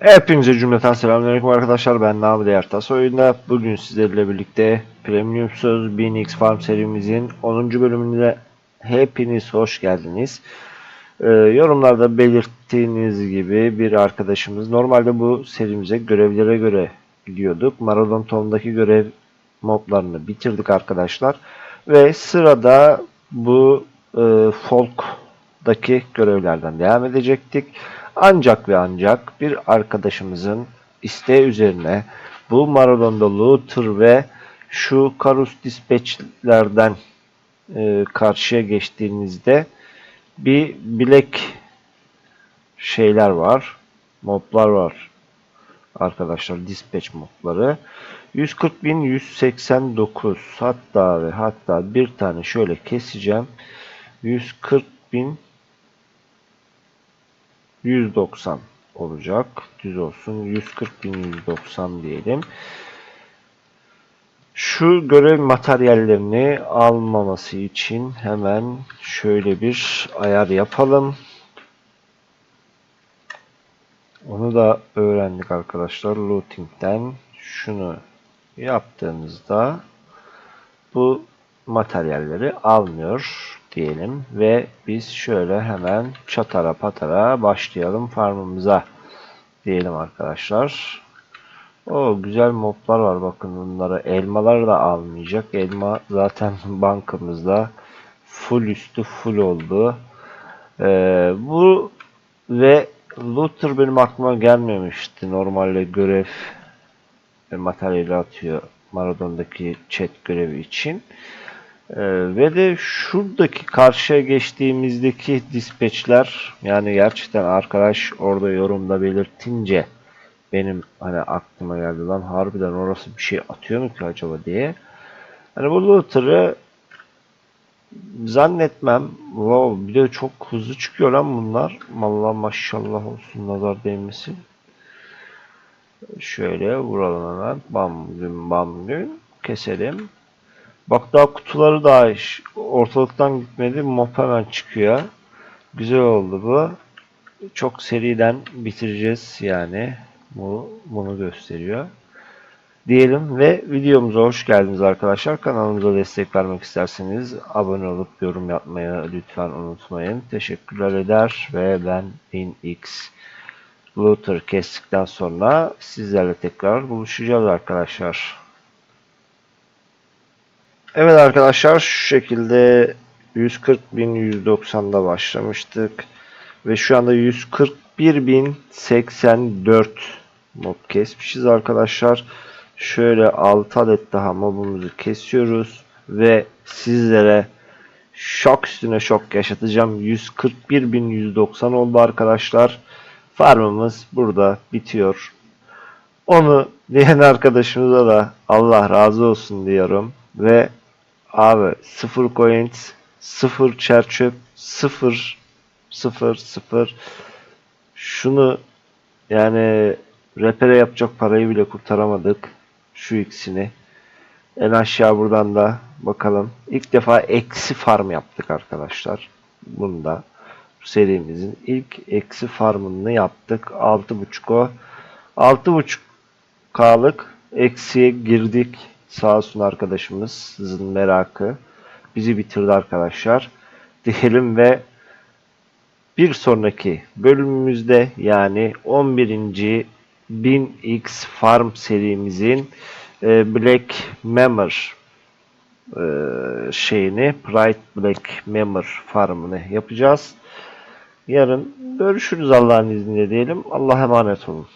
Hepinize cümleten selamünaleyküm arkadaşlar. Ben Nami Değer oyunda. Bugün sizlerle birlikte Premium Söz 1000X Farm serimizin 10. bölümüne hepiniz hoş geldiniz. Ee, yorumlarda belirttiğiniz gibi bir arkadaşımız normalde bu serimize görevlere göre gidiyorduk. Maradon Tom'daki görev moblarını bitirdik arkadaşlar. Ve sırada bu e, Folk'daki görevlerden devam edecektik. Ancak ve ancak bir arkadaşımızın isteği üzerine bu Maradon'da Luther ve şu Karus Dispatch'lerden e, karşıya geçtiğinizde bir bilek şeyler var. Moblar var. Arkadaşlar dispatch mobları. 140.189 hatta ve hatta bir tane şöyle keseceğim. 140.000 190 olacak. Düz olsun. 140.190 diyelim. Şu görev materyallerini almaması için hemen şöyle bir ayar yapalım. Onu da öğrendik arkadaşlar. Looting'den şunu yaptığınızda bu materyalleri almıyor diyelim ve biz şöyle hemen çatara patara başlayalım farmımıza diyelim arkadaşlar. O güzel moblar var bakın bunları elmalar da almayacak. Elma zaten bankamızda full üstü full oldu. Ee, bu ve Luther benim aklıma gelmemişti. Normalde görev materyali atıyor Maradon'daki chat görevi için. Ee, ve de şuradaki karşıya geçtiğimizdeki dispatchler yani gerçekten arkadaş orada yorumda belirtince benim hani aklıma geldi lan harbiden orası bir şey atıyor mu ki acaba diye. Hani bu Luther'ı zannetmem. Wow, bir de çok hızlı çıkıyor lan bunlar. Allah maşallah olsun nazar değmesin. Şöyle vuralım hemen. Bam gün bam gün. Keselim. Bak daha kutuları daha iş. Ortalıktan gitmedi. Mop hemen çıkıyor. Güzel oldu bu. Çok seriden bitireceğiz yani. Bu bunu gösteriyor. Diyelim ve videomuza hoş geldiniz arkadaşlar. Kanalımıza destek vermek isterseniz abone olup yorum yapmayı lütfen unutmayın. Teşekkürler eder ve ben 1000x Luther kestikten sonra sizlerle tekrar buluşacağız arkadaşlar. Evet arkadaşlar şu şekilde 140.190'da başlamıştık. Ve şu anda 141.084 mob kesmişiz arkadaşlar. Şöyle 6 adet daha mobumuzu kesiyoruz. Ve sizlere şok üstüne şok yaşatacağım. 141.190 oldu arkadaşlar. Farmımız burada bitiyor. Onu diyen arkadaşımıza da Allah razı olsun diyorum. Ve abi 0 coins, 0 çerçöp, 0 0 0 şunu yani repere yapacak parayı bile kurtaramadık. Şu ikisini. En aşağı buradan da bakalım. İlk defa eksi farm yaptık arkadaşlar. Bunda serimizin ilk eksi farmını yaptık. 6.5 o. 6.5 K'lık eksiye girdik. Sağ olsun arkadaşımızın merakı bizi bitirdi arkadaşlar. Diyelim ve bir sonraki bölümümüzde yani 11. 1000X Farm serimizin e, Black Member e, şeyini Pride Black Member farmını yapacağız. Yarın görüşürüz Allah'ın izniyle diyelim. Allah'a emanet olun.